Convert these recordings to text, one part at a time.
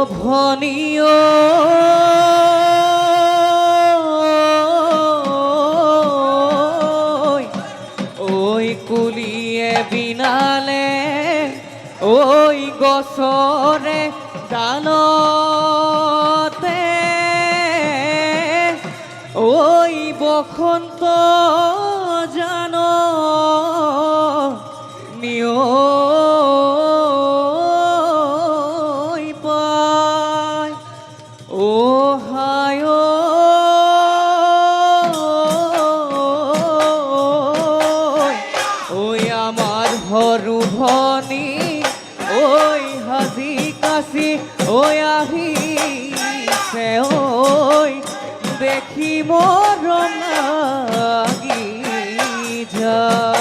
ও ভনিও ওই কুলিয়ে বিনালে ওই গছরে ডালতে ওই বসন্ত জানো নিয় আহি ওই দেখি মোর লাগি যায়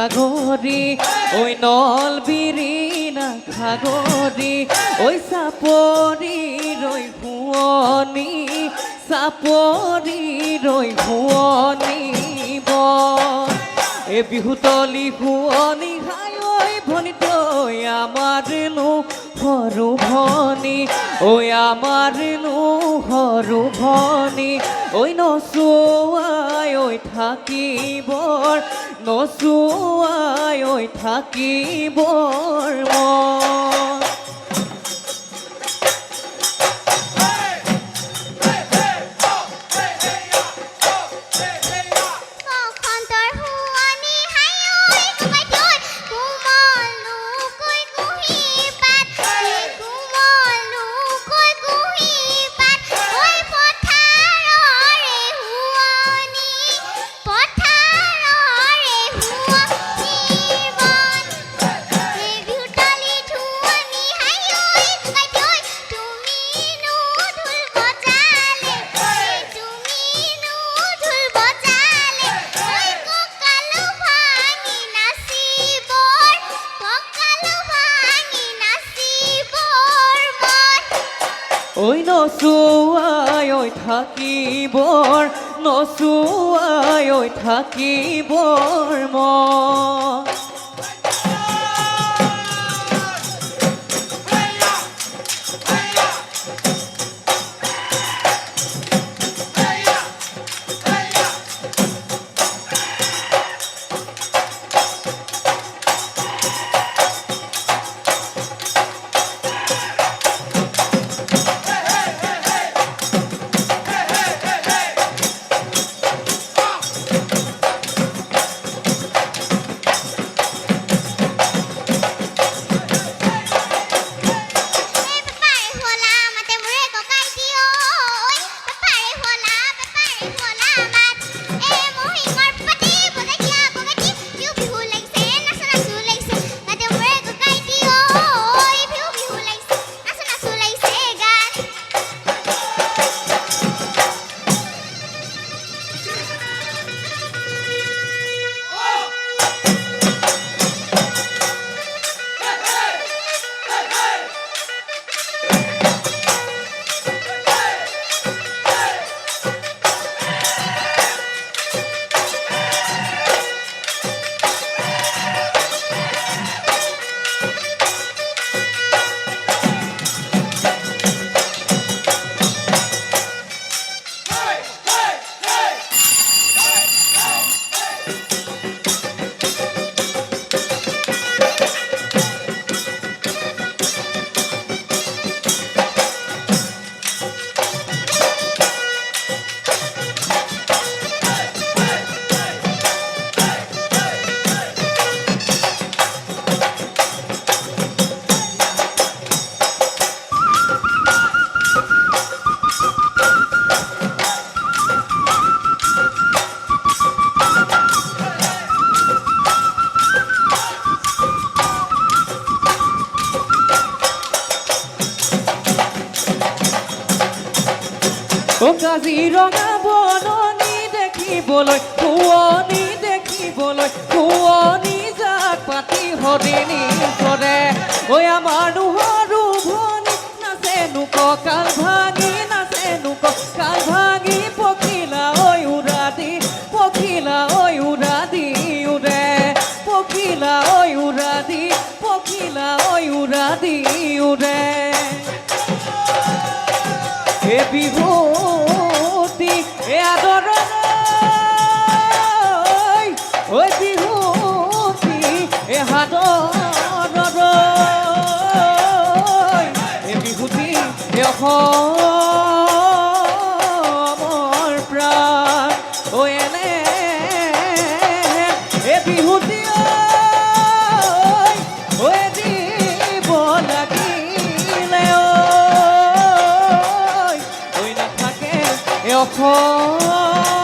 খাগৰি ঐ নল বিৰিনা খাগৰি ঐ চাপৰি ৰৈ ভুৱনি চাপৰি ৰৈ ভুৱনি বন এ বিহুতলি ভুৱনি হাই ঐ ভনিত আমার নো হরু ভনি, ওই আমার নো হরু ভনি, ওই নচুয়াই ওই 노수와요 타기 볼모 মন থাকিবৰ নচুৱাই ঐ থাকিবৰ মন কাজিৰঙা বননি দেখিবলৈ শুৱনি দেখিবলৈ শুৱনি জাক পাতি সদিনী কৰে ঐ আমাৰ নোহৰু ভনী নাচেনো কঁকাল ভাঙি নাচেনো কঁকাল ভাঙি, পখিলা ঐ উৰা দি পখিলা ঐ উৰা দি উৰে। পখিলা ঐ উৰা পখিলা ঐ উৰা উৰে। হে বিহুতি ঐ নাথাকে এ অসম